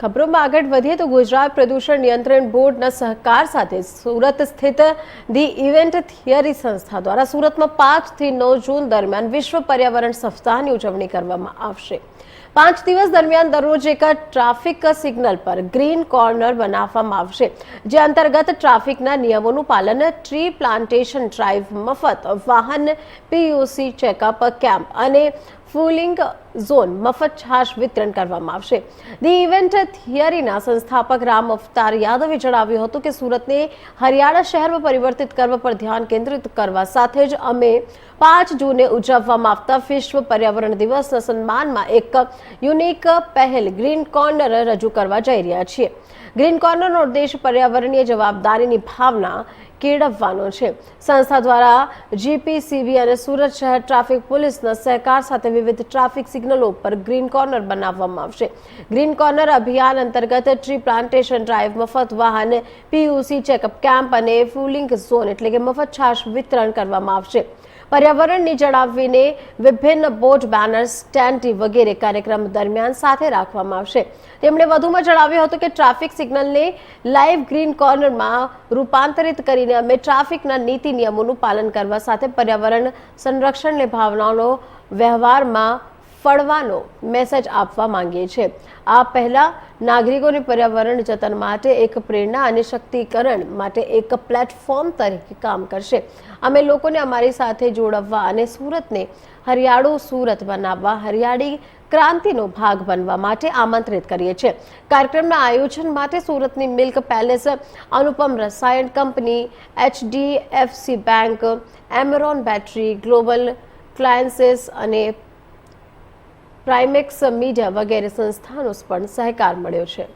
ખબરોમાં આગળ વધીએ તો ગુજરાત પ્રદૂષણ નિયંત્રણ બોર્ડના સહકાર સાથે સુરત સ્થિત ધી ઇવેન્ટ થિયરી સંસ્થા દ્વારા સુરતમાં પાંચથી નવ જૂન દરમિયાન વિશ્વ પર્યાવરણ સપ્તાહની ઉજવણી કરવામાં આવશે. પાંચ દિવસ દરમિયાન દરરોજ એક ટ્રાફિક સિગ્નલ પર ગ્રીન કોર્નર બનાવવામાં આવશે, જે અંતર્ગત ટ્રાફિકના નિયમોનું પાલન ટ્રી પ્લાન્ટેશન ડ્રાઈવ મફત વાહન પીયુસી ચેકઅપ કેમ્પ અને ફૂલિંગ ઝોન મફત છાશ વિતરણ કરવામાં આવશે. ધી ઇવેન્ટ થિયરીના સંસ્થાપક રામ અવતાર યાદવે જણાવ્યું હતું કે સુરતને હરિયાણા શહેરમાં પરિવર્તિત કરવા પર ધ્યાન કેન્દ્રિત કરવા સાથે જ અમે પાંચ જૂને ઉજવવામાં આવતા વિશ્વ પર્યાવરણ દિવસના સન્માનમાં એક યુનિક પહેલ ગ્રીન કોર્નર રજૂ કરવા જઈ રહ્યા છીએ. ગ્રીન કોર્નરનો ઉદ્દેશ પર્યાવરણીય જવાબદારીની ભાવના કેળવવાનો છે. સંસ્થા દ્વારા જીપીસીબી અને સુરત શહેર ટ્રાફિક પોલીસના સહકાર સાથે વિવિધ ટ્રાફિક સિગ્નલો પર ગ્રીન કોર્નર બનાવવામાં આવશે. ગ્રીન કોર્નર અભિયાન અંતર્ગત ટ્રી પ્લાન્ટેશન ડ્રાઈવ મફત વાહન, પીયુસી ચેકઅપ કેમ્પ અને ફૂલિંગ ઝોન એટલે કે મફત છાશ વિતરણ કરવામાં આવશે. પર્યાવરણની જણાવીને વિભિન્ન બોર્ડ બેનર સ્ટેન્ડ વગેરે કાર્યક્રમ દરમિયાન સાથે રાખવામાં આવશે. તેમણે વધુમાં જણાવ્યું હતું કે ટ્રાફિક સિગ્નલને લાઈવ ગ્રીન કોર્નરમાં રૂપાંતરિત કરીને અમે ટ્રાફિકના નીતિ નિયમોનું પાલન કરવા સાથે પર્યાવરણ સંરક્ષણની ભાવનાઓનો વ્યવહારમાં ફળવાનો મેસેજ આપવા માંગીએ છીએ. આ પહેલા નાગરિકોને પર્યાવરણ જતન માટે એક પ્રેરણા અને શક્તિકરણ માટે એક પ્લેટફોર્મ તરીકે કામ કરશે. અમે લોકોને અમારી સાથે જોડવા અને સુરતને હરિયાળું સુરત બનાવવા, હરિયાળી ક્રાંતિનો ભાગ બનવા માટે આમંત્રિત કરીએ છીએ. કાર્યક્રમના આયોજન માટે સુરતની milk palace, Anupam Rasayan company, HDFC bank, Amaron battery, global ક્લાયન્સીસ અને પ્રાઇમેક્સ મીડિયા વગેરે સંસ્થાનો પણ સહકાર મળ્યો છે.